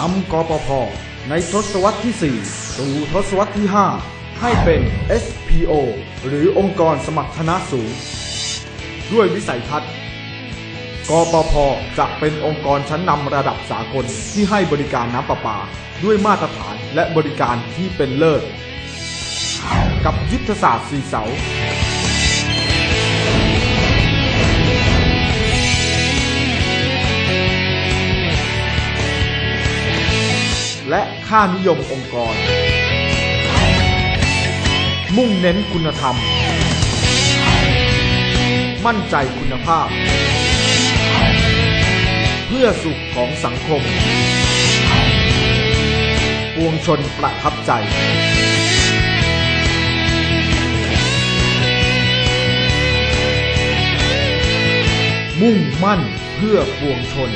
นนำกปพในทศวรรษที่ 4 สู่ทศวรรษที่ 5 ให้เป็น SPO หรือองค์กรสมัครคณะสูง ด้วยวิสัยทัศน์กปพจะเป็นองค์กรชั้นนำระดับสากลที่ให้บริการน้ำประปา ด้วยมาตรฐานและบริการที่เป็นเลิศ กับยุทธศาสตร์สีเสา และค่านิยมองค์กร มุ่งเน้นคุณธรรม มั่นใจคุณภาพ เพื่อสุขของสังคม ปวงชนประทับใจมุ่งมั่นเพื่อปวงชน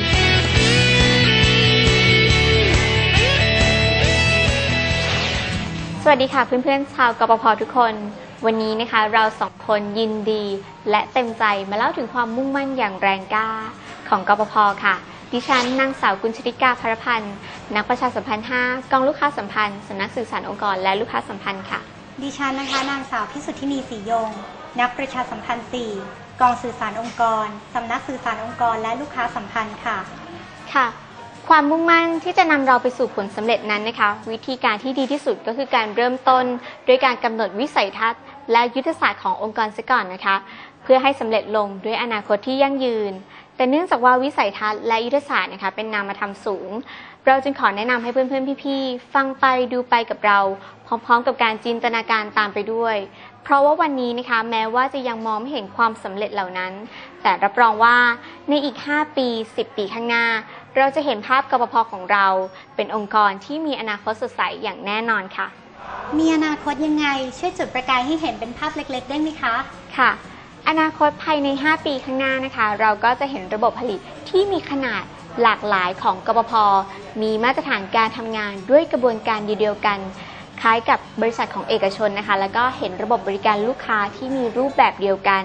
สวัสดีค่ะเพื่อนๆชาวกปพทุกคน วันนี้นะคะเราสองคนยินดี และเต็มใจมาเล่าถึงความมุ่งมั่นอย่างแรงกล้าของกปพค่ะ ดิฉันนางสาวกุลชริกาพรพันธ์นักประชาสัมพันธ์5กองลูกค้าสัมพันธ์สำนักสื่อสารองค์กรและลูกค้าสัมพันธ์ค่ะ ดิฉันนะคะนางสาวพิสุทธินีศรียง นักประชาสัมพันธ์ 4 กองสื่อสารองค์กรสำนักสื่อสารองค์กรและลูกค้าสัมพันธ์ค่ะค่ะ ความมุ่งมั่นที่จะนำเราไปสู่ผลสำเร็จนั้นนะคะ วิธีการที่ดีที่สุดก็คือการเริ่มต้นด้วยการกำหนดวิสัยทัศน์ และยุทธศาสตร์ขององค์กรเสียก่อนนะคะ เพื่อให้สำเร็จลงด้วยอนาคตที่ยั่งยืน แต่เนื่องจากว่าวิสัยทัศน์และยุทธศาสตร์นะคะเป็นนามธรรมสูง เราจึงขอแนะนำให้เพื่อนๆพี่ๆฟังไปดูไปกับเรา พร้อม ๆ กับการจินตนาการตามไปด้วย เพราะว่าวันนี้นะคะแม้ว่าจะยังมองไม่เห็นความสำเร็จเหล่านั้น แต่รับรองว่าในอีก 5 ปี 10 ปีข้างหน้า เราจะเห็นภาพกปพของเรา เป็นองค์กรที่มีอนาคตสดใสอย่างแน่นอนค่ะ มีอนาคตยังไง ช่วยจุดประกายให้เห็นเป็นภาพเล็ก ๆ ได้ไหมคะค่ะ อนาคตภายใน 5 ปีข้างหน้านะคะ เราก็จะเห็นระบบผลิตที่มีขนาดหลากหลายของกปพมีมาตรฐานการทำงานด้วยกระบวนการเดียวกันคล้ายกับบริษัทของเอกชนนะคะ แล้วก็เห็นระบบบริการลูกค้าที่มีรูปแบบเดียวกัน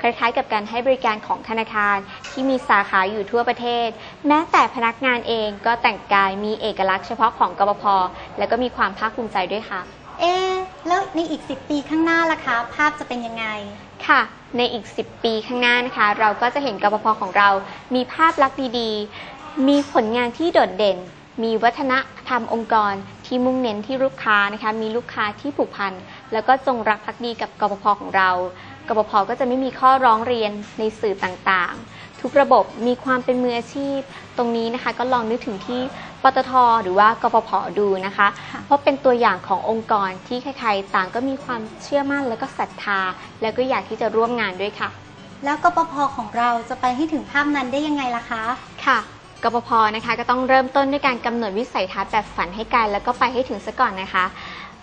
คล้ายๆ กับการให้บริการของธนาคารที่มีสาขาอยู่ทั่วประเทศ แม้แต่พนักงานเองก็แต่งกายมีเอกลักษณ์เฉพาะของกปพแล้วก็มีความภาคภูมิใจด้วยค่ะ เอ๊ะแล้วในอีก 10 ปีข้างหน้าล่ะคะ ภาพจะเป็นยังไงค่ะ ในอีก 10 ปีข้างหน้านะคะ เราก็จะเห็นกปพของเรา มีภาพลักษณ์ดีๆ มีผลงานที่โดดเด่น มีวัฒนธรรมองค์กรที่มุ่งเน้นที่ลูกค้านะคะ มีลูกค้าที่ผูกพัน แล้วก็จงรักภักดีกับกปพของเรา กปพก็จะไม่มีข้อร้องเรียนในสื่อต่างๆ ทุกระบบมีความเป็นมืออาชีพ ตรงนี้นะคะก็ลองนึกถึงที่ปตทหรือว่ากปพดูนะคะค่ะเพราะเป็นตัวอย่างขององค์กรที่ใครๆต่างก็มีความเชื่อมั่นแล้วก็ศรัทธา แล้วก็อยากที่จะร่วมงานด้วยค่ะ แล้วกปพของเราจะไปให้ถึงภาพนั้นได้ยังไงล่ะคะค่ะกปพนะคะก็ต้องเริ่มต้นด้วยการกำหนดวิสัยทัศน์แบบฝันให้ไกลแล้วก็ไปให้ถึงซะก่อนนะคะ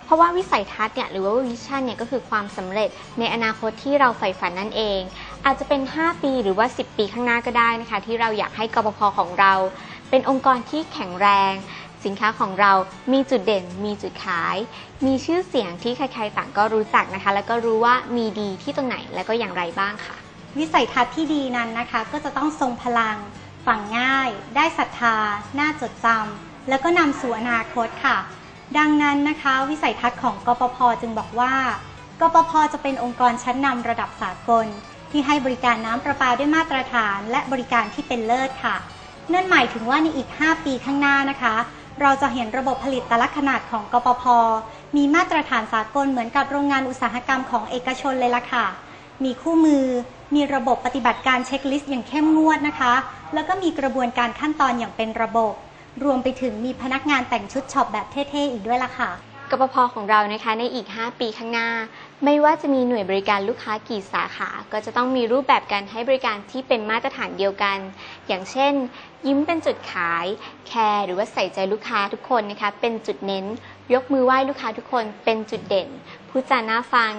เพราะว่าวิสัยทัศน์เนี่ยหรือว่าวิชั่นเนี่ยก็คือความสำเร็จในอนาคตที่เราใฝ่ฝันนั่นเอง อาจจะเป็น 5 ปีหรือว่า 10 ปีข้างหน้าก็ได้นะคะ ที่เราอยากให้กปพของเรา เป็นองค์กรที่แข็งแรง สินค้าของเรามีจุดเด่น มีจุดขาย มีชื่อเสียงที่ใครๆต่างก็รู้จักนะคะ แล้วก็รู้ว่ามีดีที่ตรงไหนแล้วก็อย่างไรบ้างค่ะ วิสัยทัศน์ที่ดีนั้นนะคะ ก็จะต้องทรงพลังฝังง่าย ได้ศรัทธา น่าจดจำแล้วก็นำสู่อนาคตค่ะ ดังนั้นนะคะ วิสัยทัศน์ของกปพจึงบอกว่ากปพจะเป็นองค์กรชั้นนำระดับสากล ที่ให้บริการน้ำประปาด้วยมาตรฐาน และบริการที่เป็นเลิศค่ะ นั่นหมายถึงว่าในอีก 5 ปีข้างหน้านะคะ เราจะเห็นระบบผลิตแต่ละขนาดของกปพ มีมาตรฐานสากลเหมือนกับโรงงานอุตสาหกรรมของเอกชนเลยล่ะค่ะ มีคู่มือ มีระบบปฏิบัติการเช็คลิสต์อย่างเข้มงวดนะคะ แล้วก็มีกระบวนการขั้นตอนอย่างเป็นระบบ รวมไปถึงมีพนักงานแต่งชุดช็อปแบบเท่ๆอีกด้วยล่ะค่ะ กปพของเรานะคะในอีก 5 ปีข้างหน้า ไม่ว่าจะมีหน่วยบริการลูกค้ากี่สาขา ก็จะต้องมีรูปแบบการให้บริการที่เป็นมาตรฐานเดียวกัน อย่างเช่น ยิ้มเป็นจุดขาย แคร์หรือว่าใส่ใจลูกค้าทุกคนนะคะเป็นจุดเน้น ยกมือไหว้ลูกค้าทุกคนเป็นจุดเด่นพูดจาน่าฟัง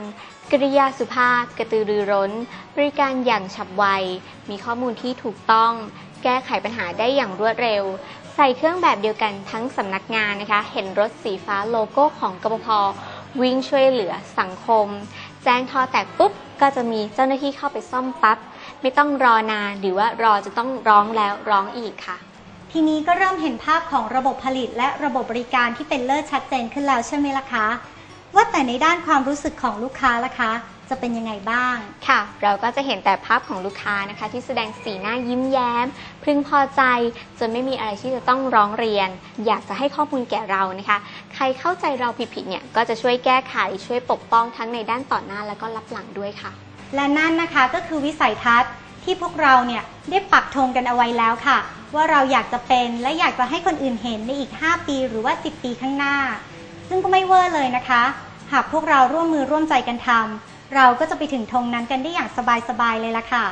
กริยาสุภาพ กระตือรือร้น บริการอย่างฉับไว มีข้อมูลที่ถูกต้อง แก้ไขปัญหาได้อย่างรวดเร็ว ใส่เครื่องแบบเดียวกันทั้งสำนักงานนะคะ เห็นรถสีฟ้าโลโก้ของกปพวิ่งช่วยเหลือสังคม แจ้งท่อแตกปุ๊บ ก็จะมีเจ้าหน้าที่เข้าไปซ่อมปั๊บ ไม่ต้องรอนานหรือว่ารอจะต้องร้องแล้วร้องอีกค่ะ ทีนี้ก็เริ่มเห็นภาพของระบบผลิตและระบบบริการที่เป็นเลิศชัดเจนขึ้นแล้วใช่ไหมล่ะคะ ว่าแต่ในด้านความรู้สึกของลูกค้าล่ะคะ จะเป็นยังไงบ้าง ค่ะ เราก็จะเห็นแต่ภาพของลูกค้านะคะ ที่แสดงสีหน้ายิ้มแย้ม พึงพอใจ จนไม่มีอะไรที่จะต้องร้องเรียน อยากจะให้ข้อมูลแก่เรานะคะ ใครเข้าใจเราผิดๆเนี่ยก็จะช่วยแก้ไขช่วยปกป้องทั้งในด้านต่อหน้าแล้วก็รับหลังด้วยค่ะ และนั่นนะคะก็คือวิสัยทัศน์ที่พวกเราเนี่ยได้ปักธงกันเอาไว้แล้วค่ะ ว่าเราอยากจะเป็นและอยากจะให้คนอื่นเห็นในอีก 5 ปีหรือว่า 10 ปีข้างหน้า ซึ่งก็ไม่เวอร์เลยนะคะ หากพวกเราร่วมมือร่วมใจกันทำ เราก็จะไปถึงธงนั้นกันได้อย่างสบายๆเลยละค่ะ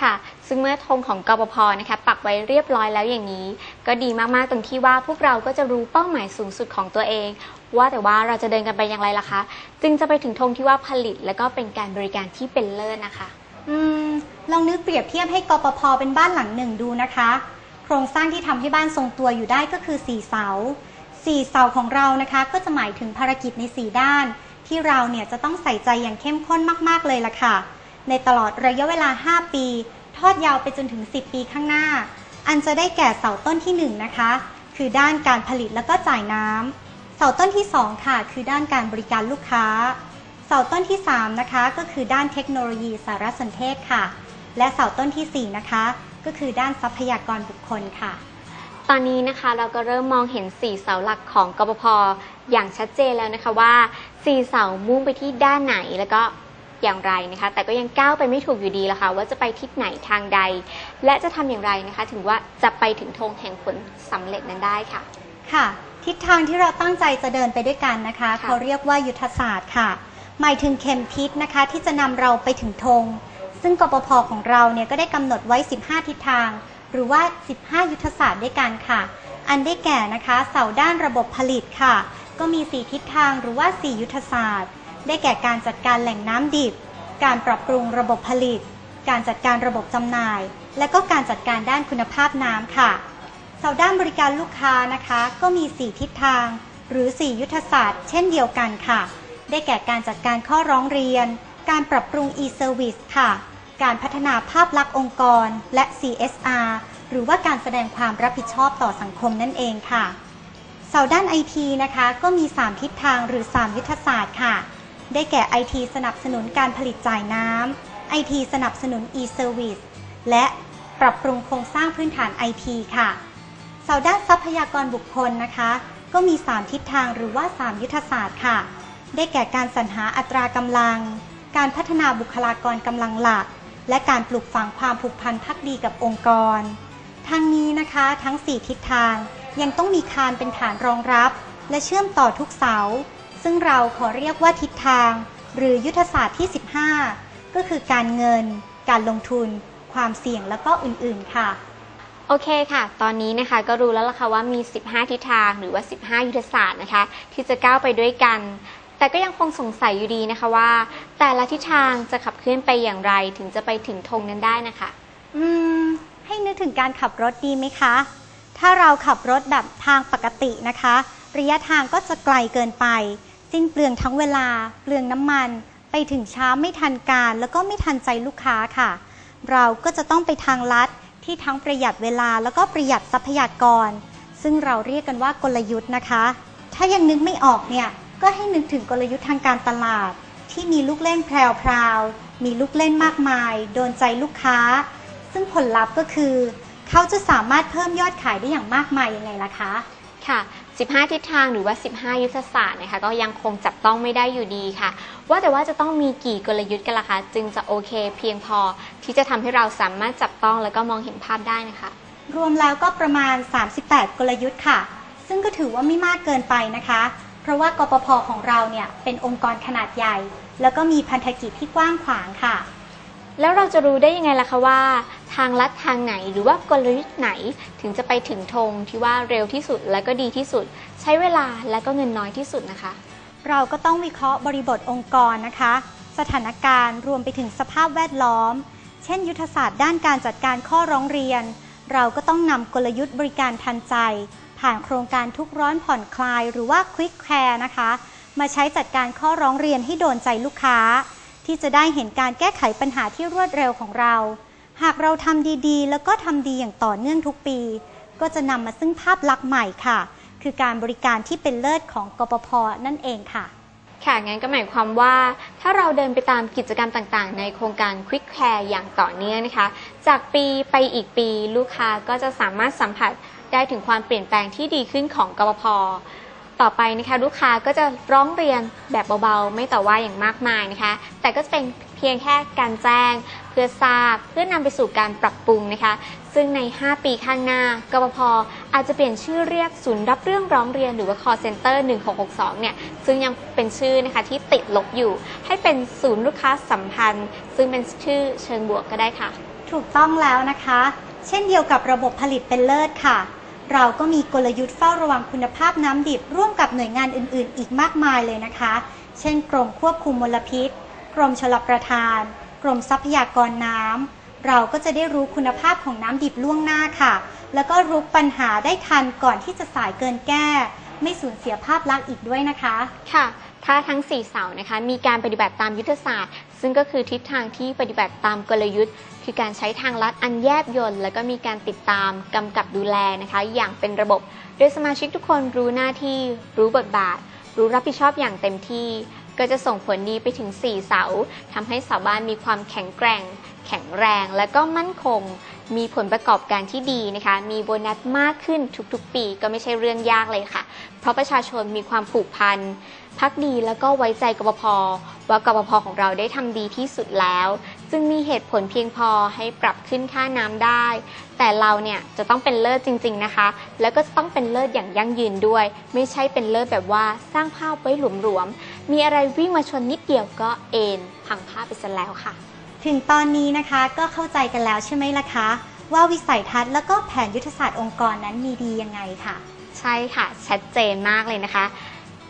ค่ะ ซึ่งเมื่อธงของกปพนะคะ ปักไว้เรียบร้อยแล้วอย่างนี้ ก็ดีมากๆตรงที่ว่าพวกเราก็จะรู้เป้าหมายสูงสุดของตัวเอง ว่าแต่ว่าเราจะเดินกันไปอย่างไรล่ะคะ จึงจะไปถึงธงที่ว่าผลิต และก็เป็นการบริการที่เป็นเลิศนะคะ อืมลองนึกเปรียบเทียบให้กปพเป็นบ้านหลังหนึ่งดูนะคะ โครงสร้างที่ทำให้บ้านทรงตัวอยู่ได้ก็คือ4เสา4เสาของเรานะคะ ก็จะหมายถึงภารกิจใน4ด้าน ที่เราเนี่ยจะต้องใส่ใจอย่างเข้มข้นมากๆเลยล่ะค่ะ ในตลอดระยะเวลา 5 ปี ทอดยาวไปจนถึง 10 ปีข้างหน้า อันจะได้แก่เสาต้นที่ 1 นะคะ คือด้านการผลิตแล้วก็จ่ายน้ำเสาต้นที่ 2 ค่ะ คือด้านการบริการลูกค้า เสาต้นที่ 3 นะคะ ก็คือด้านเทคโนโลยีสารสนเทศค่ะ และเสาต้นทีสี่4 นะคะ ก็คือด้านทรัพยากรบุคคลค่ะตอนนี้นะคะเราก็เริ่มมองเห็น 4 เสาหลักของกปพอย่างชัดเจนแล้วนะคะว่า 4เสามุ่งไปที่ด้านไหนแล้วก็อย่างไรนะคะ แต่ก็ยังก้าวไปไม่ถูกอยู่ดีละค่ะว่าจะไปทิศไหนทางใด และจะทำอย่างไรนะคะ ถึงว่าจะไปถึงธงแห่งผลสำเร็จนั้นได้ค่ะ ค่ะ ทิศทางที่เราตั้งใจจะเดินไปด้วยกันนะคะค่ะเขาเรียกว่ายุทธศาสตร์ค่ะ หมายถึงเข็มทิศนะคะ ที่จะนำเราไปถึงธงซึ่งกปพของเราเนี่ยก็ได้กำหนดไว้ 15 ทิศทาง หรือว่า 15 ยุทธศาสตร์ด้วยกันค่ะ อันได้แก่นะคะ เสาด้านระบบผลิตค่ะ ก็มี 4 ทิศทางหรือว่า 4 ยุทธศาสตร์ ได้แก่การจัดการแหล่งน้ำดิบ การปรับปรุงระบบผลิต การจัดการระบบจำหน่าย และก็การจัดการด้านคุณภาพน้ำค่ะเสาด้านบริการลูกค้านะคะ ก็มี 4 ทิศทาง หรือ 4 ยุทธศาสตร์ เช่นเดียวกันค่ะ ได้แก่การจัดการข้อร้องเรียน การปรับปรุง e-service ค่ะ การพัฒนาภาพลักษณ์องค์กร และ CSR หรือว่าการแสดงความรับผิดชอบต่อสังคมนั่นเองค่ะ เสาด้าน IT นะคะก็มี 3 ทิศทางหรือ 3 ยุทธศาสตร์ค่ะ ได้แก่ IT สนับสนุนการผลิตจ่ายน้ำ IT สนับสนุน e-service และปรับปรุงโครงสร้างพื้นฐาน IT ค่ะ เสาด้านทรัพยากรบุคคลนะคะ ก็มี 3 ทิศทางหรือว่า 3 ยุทธศาสตร์ค่ะ ได้แก่การสรรหาอัตรากำลัง การพัฒนาบุคลากรกำลังหลัก และการปลูกฝังความผูกพันพักดีกับองค์กร ทั้งนี้นะคะทั้ง 4 ทิศทาง ยังต้องมีคานเป็นฐานรองรับ และเชื่อมต่อทุกเสา ซึ่งเราขอเรียกว่าทิศทาง หรือยุทธศาสตร์ที่ 15 ก็คือการเงิน การลงทุน ความเสี่ยงและก็อื่นๆค่ะ โอเคค่ะ ตอนนี้นะคะก็รู้แล้วล่ะค่ะว่ามี 15 ทิศทางหรือว่า 15 ยุทธศาสตร์นะคะ ที่จะก้าวไปด้วยกันแต่ก็ยังคงสงสัยอยู่ดีนะคะว่า แต่ละทิศทางจะขับเคลื่อนไปอย่างไรถึงจะไปถึงธงนั้นได้นะคะ อืม ให้นึกถึงการขับรถดีไหมคะ ถ้าเราขับรถแบบทางปกตินะคะ ระยะทางก็จะไกลเกินไป สิ้นเปลืองทั้งเวลา เปลืองน้ำมัน ไปถึงช้าไม่ทันการ แล้วก็ไม่ทันใจลูกค้าค่ะ เราก็จะต้องไปทางลัดที่ทั้งประหยัดเวลาแล้วก็ประหยัดทรัพยากร ซึ่งเราเรียกกันว่ากลยุทธ์นะคะ ถ้ายังนึกไม่ออกเนี่ยก็ให้นึกถึงกลยุทธ์ทางการตลาด ที่มีลูกเล่นแพรวๆมีลูกเล่นมากมาย โดนใจลูกค้า ซึ่งผลลัพธ์ก็คือ เขาจะสามารถเพิ่มยอดขายได้อย่างมากมายยังไงล่ะคะ ค่ะ 15 ทิศทางหรือว่า 15 ยุทธศาสตร์นะคะก็ยังคงจับต้องไม่ได้อยู่ดีค่ะ ว่าแต่ว่าจะต้องมีกี่กลยุทธ์กันล่ะคะ จึงจะโอเค เพียงพอที่จะทำให้เราสามารถจับต้องแล้วก็มองเห็นภาพได้นะคะ รวมแล้วก็ประมาณ 38 กลยุทธ์ค่ะ ซึ่งก็ถือว่าไม่มากเกินไปนะคะ เพราะว่ากปพของเราเนี่ยเป็นองค์กรขนาดใหญ่ แล้วก็มีพันธกิจที่กว้างขวางค่ะ แล้วเราจะรู้ได้ยังไงล่ะคะว่า ทางลัดทางไหนหรือว่ากลยุทธ์ไหนถึงจะไปถึงธงที่ว่าเร็วที่สุดและก็ดีที่สุด ใช้เวลาและก็เงินน้อยที่สุดนะคะ เราก็ต้องวิเคราะห์บริบทองค์กรนะคะ สถานการณ์รวมไปถึงสภาพแวดล้อม เช่น ยุทธศาสตร์ด้านการจัดการข้อร้องเรียน เราก็ต้องนำกลยุทธ์บริการทันใจ ผ่านโครงการทุกร้อนผ่อนคลาย หรือว่า Quick Care นะคะ มาใช้จัดการข้อร้องเรียนให้โดนใจลูกค้า ที่จะได้เห็นการแก้ไขปัญหาที่รวดเร็วของเรา หากเราทำดีๆ แล้วก็ทำดีอย่างต่อเนื่องทุกปี ก็จะนำมาซึ่งภาพลักษณ์ใหม่ค่ะ คือการบริการที่เป็นเลิศของกปพนั่นเองค่ะ ค่ะงั้นก็หมายความว่า ถ้าเราเดินไปตามกิจกรรมต่างๆ ในโครงการ Quick Care อย่างต่อเนื่องนะคะ จากปีไปอีกปี ลูกค้าก็จะสามารถสัมผัสได้ถึงความเปลี่ยนแปลงที่ดีขึ้นของกปพ ต่อไปนะคะลูกค้าก็จะร้องเรียนแบบเบาๆ ไม่ต่อว่าอย่างมากมายนะคะ แต่ก็จะเป็นเพียงแค่การแจ้งเพื่อทราบเพื่อนำไปสู่การปรับปรุงนะคะ ซึ่งใน 5 ปีข้างหน้ากปพอาจจะเปลี่ยนชื่อเรียกศูนย์รับเรื่องร้องเรียนหรือว่า call center 1662 เนี่ย ซึ่งยังเป็นชื่อนะคะที่ติดลบอยู่ ให้เป็นศูนย์ลูกค้าสัมพันธ์ ซึ่งเป็นชื่อเชิงบวกก็ได้ค่ะ ถูกต้องแล้วนะคะ เช่นเดียวกับระบบผลิตเป็นเลิศค่ะ เราก็มีกลยุทธ์เฝ้าระวังคุณภาพน้ำดิบร่วมกับหน่วยงานอื่น ๆ อีกมากมายเลยนะคะ เช่น กรมควบคุมมลพิษ กรมชลประทาน กรมทรัพยากรน้ำ เราก็จะได้รู้คุณภาพของน้ำดิบล่วงหน้าค่ะ แล้วก็รู้ปัญหาได้ทันก่อนที่จะสายเกินแก้ ไม่สูญเสียภาพลักษณ์อีกด้วยนะคะ ค่ะ ถ้าทั้ง 4 เสานะคะ มีการปฏิบัติตามยุทธศาสตร์ ซึ่งก็คือทิศทางที่ปฏิบัติตามกลยุทธ์ คือการใช้ทางลัดอันแยบยลแล้วก็มีการติดตามกำกับดูแลนะคะ อย่างเป็นระบบ โดยสมาชิกทุกคนรู้หน้าที่รู้บทบาท รู้รับผิดชอบอย่างเต็มที่ ก็จะส่งผลดีไปถึง 4 เสาทำให้ชาวบ้านมีความแข็งแกร่ง แข็งแรง และก็มั่นคงมีผลประกอบการที่ดีนะคะ มีโบนัสมากขึ้นทุกๆ ปีก็ไม่ใช่เรื่องยากเลยค่ะ ราะประชาชนมีความผูกพันพักดีแล้วก็ไว้ใจกบพว่ากบพของเราได้ทำดีที่สุดแล้ว จึงมีเหตุผลเพียงพอให้ปรับขึ้นค่าน้ำได้ แต่เราเนี่ยจะต้องเป็นเลิศจริง ๆนะคะ แล้วก็จะต้องเป็นเลิศอย่างยั่งยืนด้วย ไม่ใช่เป็นเลิศแบบว่าสร้างภาพไว้หลวมๆมีอะไรวิ่งมาชนนิดเดียวก็เอ็นพังภาพไปซะแล้วค่ะ ถึงตอนนี้นะคะก็เข้าใจกันแล้วใช่ไหมล่ะคะ ว่าวิสัยทัศน์แล้วก็แผนยุทธศาสตร์องค์กรนั้นมีดียังไงค่ะ ใช่ค่ะ ชัดเจนมากเลยนะคะ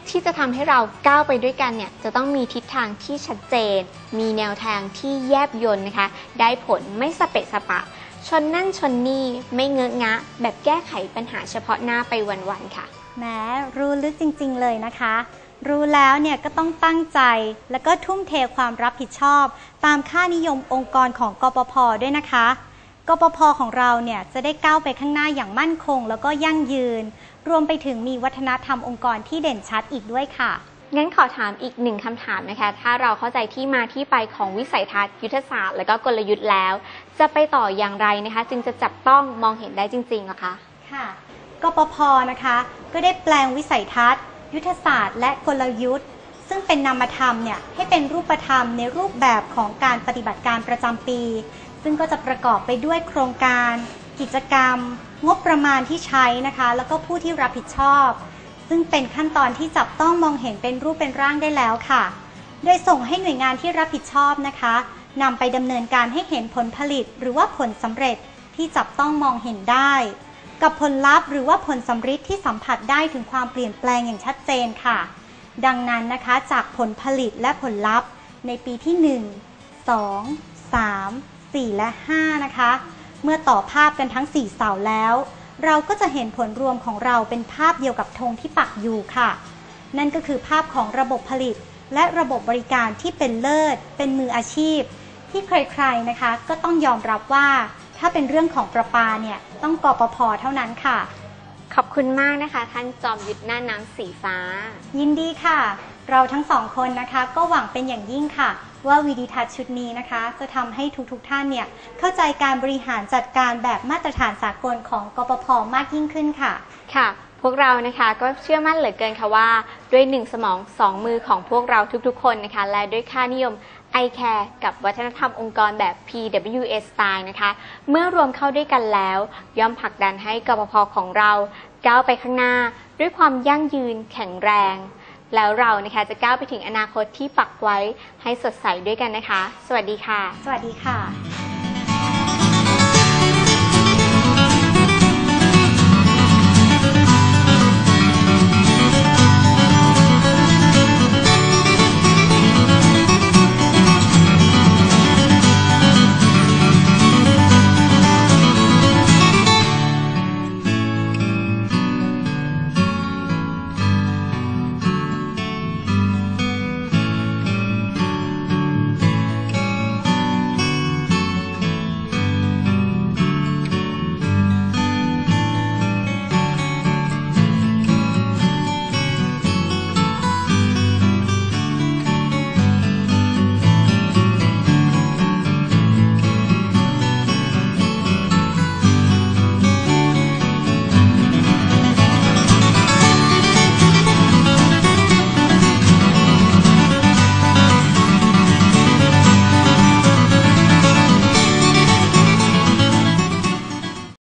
ที่จะทำให้เราก้าวไปด้วยกันเนี่ยจะต้องมีทิศทางที่ชัดเจน มีแนวทางที่แยบยลนะคะ ได้ผลไม่สเปะสปะ ชนนั่นชนนี่ไม่เงอะงะ แบบแก้ไขปัญหาเฉพาะหน้าไปวันๆค่ะ แม้รู้ลึกจริง ๆ เลยนะคะ รู้แล้วเนี่ยก็ต้องตั้งใจ แล้วก็ทุ่มเทความรับผิดชอบ ตามค่านิยมองค์กรของกปพด้วยนะคะกปพของเราเนี่ยจะได้ก้าวไปข้างหน้าอย่างมั่นคง แล้วก็ยั่งยืน รวมไปถึงมีวัฒนธรรมองค์กรที่เด่นชัดอีกด้วยค่ะ งั้นขอถามอีกหนึ่งคำถามนะคะ ถ้าเราเข้าใจที่มาที่ไปของวิสัยทัศน์ยุทธศาสตร์ และก็กลยุทธ์แล้ว จะไปต่ออย่างไรนะคะ จึงจะจับต้องมองเห็นได้จริงๆอะคะค่ะกปพนะคะ ก็ได้แปลงวิสัยทัศน์ ยุทธศาสตร์ และกลยุทธ์ ซึ่งเป็นนามธรรมเนี่ยให้เป็นรูปธรรมในรูปแบบของการปฏิบัติการประจำปี ซึ่งก็จะประกอบไปด้วยโครงการ กิจกรรม งบประมาณที่ใช้นะคะ แล้วก็ผู้ที่รับผิดชอบ ซึ่งเป็นขั้นตอนที่จับต้องมองเห็นเป็นรูปเป็นร่างได้แล้วค่ะ โดยส่งให้หน่วยงานที่รับผิดชอบนะคะนำไปดำเนินการให้เห็นผลผลิต หรือว่าผลสำเร็จที่จับต้องมองเห็นได้ กับผลลัพธ์หรือว่าผลสำฤทธิ์ที่สัมผัสได้ถึงความเปลี่ยนแปลงอย่างชัดเจนค่ะ ดังนั้นนะคะจากผลผลิตและผลลัพธ์ในปีที่ 1 2 3 4 และ 5 นะคะ เมื่อต่อภาพกันทั้ง4เสาแล้ว เราก็จะเห็นผลรวมของเราเป็นภาพเดียวกับธงที่ปักอยู่ค่ะ นั่นก็คือภาพของระบบผลิต และระบบบริการที่เป็นเลิศ เป็นมืออาชีพ ที่ใครๆนะคะ ก็ต้องยอมรับว่า ถ้าเป็นเรื่องของประปาเนี่ยต้องกปพเท่านั้นค่ะ ขอบคุณมากนะคะ ท่านจอมยุทธหน้าน้ำสีฟ้า ยินดีค่ะ เราทั้งสองคนนะคะ ก็หวังเป็นอย่างยิ่งค่ะ ว่าวีดีทัศชุดนี้นะคะ จะทำให้ทุกๆทท่านเนี่ย เข้าใจการบริหารจัดการแบบมาตรฐานสากลของกปพมากยิ่งขึ้นค่ะ ค่ะ พวกเรานะคะก็เชื่อมั่นเหลือเกินค่ะว่า ด้วยหนึ่งสมองสองมือของพวกเราทุกๆ คนนะคะ และด้วยค่านิยม i care กับวัฒนธรรมองค์กรแบบ PWS Style นะคะ เมื่อรวมเข้าด้วยกันแล้ว ย่อมผลักดันให้กปพของเราก้าวไปข้างหน้า ด้วยความยั่งยืนแข็งแรง แล้วเรานะคะจะก้าวไปถึงอนาคตที่ปักไว้ให้สดใสด้วยกันนะคะ สวัสดีค่ะ สวัสดีค่ะ